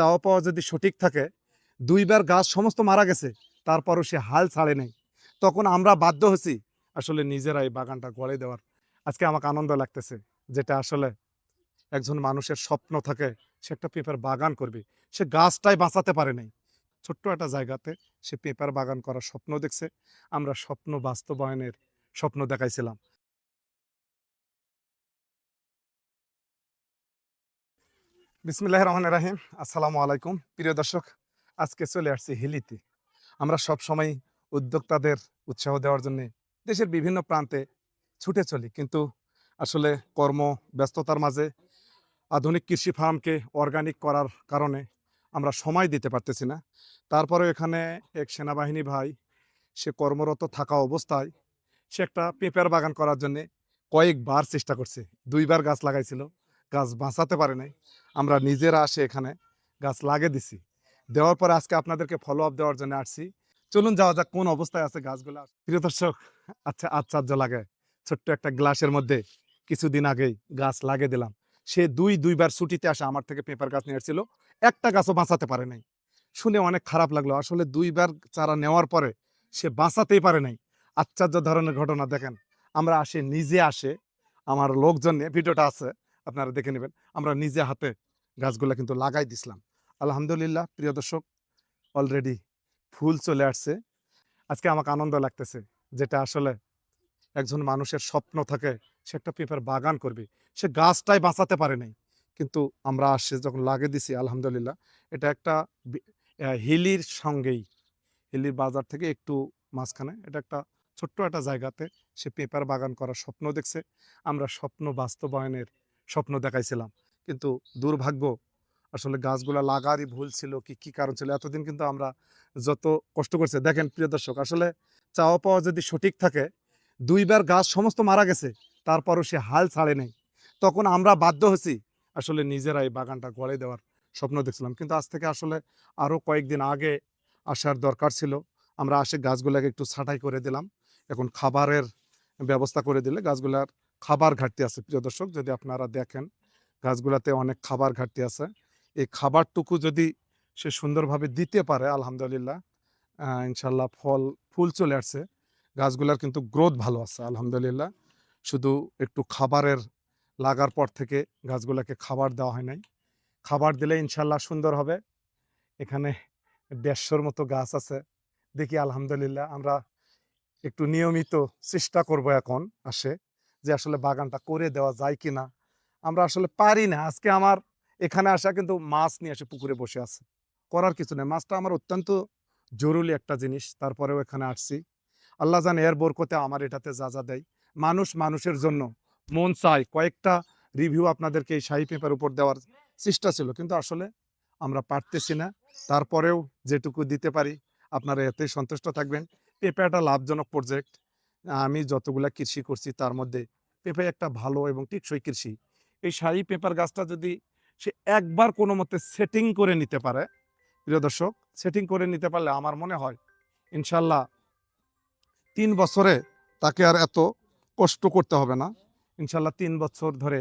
চাওয়া পাওয়া যদি সঠিক থাকে, দুইবার গাছ সমস্ত মারা গেছে, তারপরও সে হাল ছাড়ে নেই। তখন আমরা বাধ্য হয়েছি আসলে নিজেরা এই বাগানটা গড়ে দেওয়ার। আজকে আমাকে আনন্দ লাগতেছে যেটা আসলে একজন মানুষের স্বপ্ন থাকে, সে একটা পেঁপের বাগান করবে। সে গাছটাই বাঁচাতে পারে নাই। ছোট্ট একটা জায়গাতে সে পেঁপের বাগান করার স্বপ্ন দেখছে। আমরা স্বপ্ন বাস্তবায়নের স্বপ্ন দেখাইছিলাম। বিসমিল্লাহ রহমান রাহিম। আসসালামু আলাইকুম। প্রিয় দর্শক, আজকে চলে আসছি হিলিতে। আমরা সব সময় উদ্যোক্তাদের উৎসাহ দেওয়ার জন্য দেশের বিভিন্ন প্রান্তে ছুটে চলি। কিন্তু আসলে কর্ম ব্যস্ততার মাঝে আধুনিক কৃষি ফার্মকে অর্গানিক করার কারণে আমরা সময় দিতে পারতেছি না। তারপরে এখানে এক সেনাবাহিনী ভাই, সে কর্মরত থাকা অবস্থায় সে একটা পেঁপের বাগান করার জন্যে কয়েকবার চেষ্টা করছে। দুইবার গাছ লাগাইছিল। গাছ বাঁচাতে পারে নাই। আমরা নিজেরা আসে এখানে গাছ লাগে দিছি। দেওয়ার পরে আজকে আপনাদেরকে ফলো আপ দেওয়ার জন্য আসছি। চলুন যাওয়া যাক কোন অবস্থায় আছে গাছগুলো। প্রিয় দর্শক আচ্ছা আশ্চর্য লাগে। ছোট্ট একটা গ্লাসের মধ্যে কিছুদিন আগেই গাছ লাগে দিলাম। সে দুই, দুইবার ছুটিতে আসা আমার থেকে পেপার গাছ নিয়ে এসেছিল। একটা গাছও বাঁচাতে পারে নাই। শুনে অনেক খারাপ লাগল। আসলে দুইবার চারা নেওয়ার পরে সে বাঁচাতেই পারে নাই। আশ্চর্য ধরনের ঘটনা দেখেন। আমরা আসে, নিজে আসে। আমার লোকজন ভিডিওটা আছে। আপনারা দেখে নেবেন। আমরা নিজে হাতে গাছগুলা কিন্তু লাগাই দিছিলাম আলহামদুলিল্লাহ, প্রিয় দর্শক অলরেডি ফুল চলে আসছে। আজকে আমাকে আনন্দ লাগতেছে যেটা আসলে একজন মানুষের স্বপ্ন থাকে, সে একটা পেঁপের বাগান করবে। সে গাছটাই বাঁচাতে পারে নাই। কিন্তু আমরা আসছে যখন লাগে দিছি, আলহামদুলিল্লাহ, এটা একটা হিলির সঙ্গেই। হিলির বাজার থেকে একটু মাঝখানে, এটা একটা ছোট্ট একটা জায়গাতে সে পেঁপের বাগান করার স্বপ্ন দেখছে। আমরা স্বপ্ন বাস্তবায়নের স্বপ্ন দেখাইছিলাম। কিন্তু দুর্ভাগ্য, আসলে গাছগুলা লাগারই ভুল ছিল, কি কি কারণ ছিল, এতদিন কিন্তু আমরা যত কষ্ট করছে। দেখেন, প্রিয় দর্শক, আসলে চাওয়া পাওয়া যদি সঠিক থাকে, দুইবার গাছ সমস্ত মারা গেছে, তারপরও সে হাল ছাড়ে নেই। তখন আমরা বাধ্য হয়েছি, আসলে নিজেরা এই বাগানটা গড়ে দেওয়ার স্বপ্ন দেখছিলাম। কিন্তু আজ থেকে আসলে আরও কয়েকদিন আগে আসার দরকার ছিল। আমরা আসে গাছগুলোকে একটু ছাঁটাই করে দিলাম। এখন খাবারের ব্যবস্থা করে দিলে গাছগুলার খাবার ঘাটতি আছে। প্রিয় দর্শক, যদি আপনারা দেখেন গাছগুলাতে অনেক খাবার ঘাটতি আছে। এই খাবারটুকু যদি সে সুন্দরভাবে দিতে পারে, আলহামদুলিল্লাহ ইনশাল্লাহ ফল, ফুল চলে আসছে। গাছগুলার কিন্তু গ্রোথ ভালো আছে, আলহামদুলিল্লাহ। শুধু একটু খাবারের লাগার পর থেকে গাছগুলাকে খাবার দেওয়া হয় নাই। খাবার দিলে ইনশাল্লাহ সুন্দর হবে। এখানে দেড়শোর মতো গাছ আছে। দেখি, আলহামদুলিল্লাহ, আমরা একটু নিয়মিত চেষ্টা করব এখন আসে। যে আসলে বাগানটা করে দেওয়া যায় কি না আমরা আসলে পারি না। আজকে আমার এখানে আসা কিন্তু মাছ নিয়ে এসে পুকুরে বসে আছে। করার কিছু নেই। মাছটা আমার অত্যন্ত জরুরি একটা জিনিস। তারপরেও এখানে আসছি। আল্লাহ জানে এর বরকতে আমার এটাতে যা যা দেয়। মানুষ মানুষের জন্য। মন চায়। কয়েকটা রিভিউ আপনাদেরকে এই শাহী পেপার উপর দেওয়ার চেষ্টা ছিল। কিন্তু আসলে আমরা পারতেছি না। তারপরেও যেটুকু দিতে পারি, আপনারা এতেই সন্তুষ্ট থাকবেন। পেঁপে একটা লাভজনক প্রজেক্ট আমি যতগুলা কৃষি করছি তার মধ্যে পেঁপে একটা ভালো এবং টেকসই কৃষি। এই শাড়ি পেঁপার গাছটা যদি সে একবার কোনো মতে সেটিং করে নিতে পারে, প্রিয় দর্শক সেটিং করে নিতে পারলে আমার মনে হয় ইনশাল্লাহ তিন বছরে তাকে আর এত কষ্ট করতে হবে না। ইনশাল্লাহ তিন বছর ধরে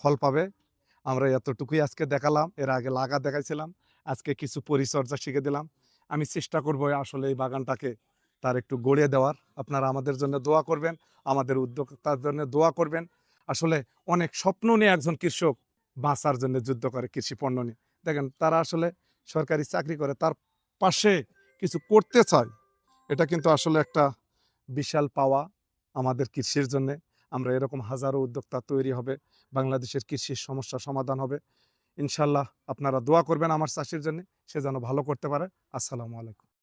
ফল পাবে। আমরা এতটুকুই আজকে দেখালাম, এর আগে লাগা দেখাইছিলাম, আজকে কিছু পরিচর্যা শিখে দিলাম। আমি চেষ্টা করব আসলে এই বাগানটাকে তার একটু গড়িয়ে দেওয়ার। আপনারা আমাদের জন্য দোয়া করবেন, আমাদের উদ্যোক্তার জন্য দোয়া করবেন। আসলে অনেক স্বপ্ন নিয়ে একজন কৃষক বাঁচার জন্য যুদ্ধ করে কৃষি পণ্য নিয়ে। দেখেন, তারা আসলে সরকারি চাকরি করে, তার পাশে কিছু করতে চায়। এটা কিন্তু আসলে একটা বিশাল পাওয়া আমাদের কৃষির জন্য। আমরা এরকম হাজারো উদ্যোক্তা তৈরি হবে, বাংলাদেশের কৃষির সমস্যা সমাধান হবে। ইনশাল্লাহ আপনারা দোয়া করবেন আমার চাষির জন্য, সে যেন ভালো করতে পারে। আসসালামু আলাইকুম।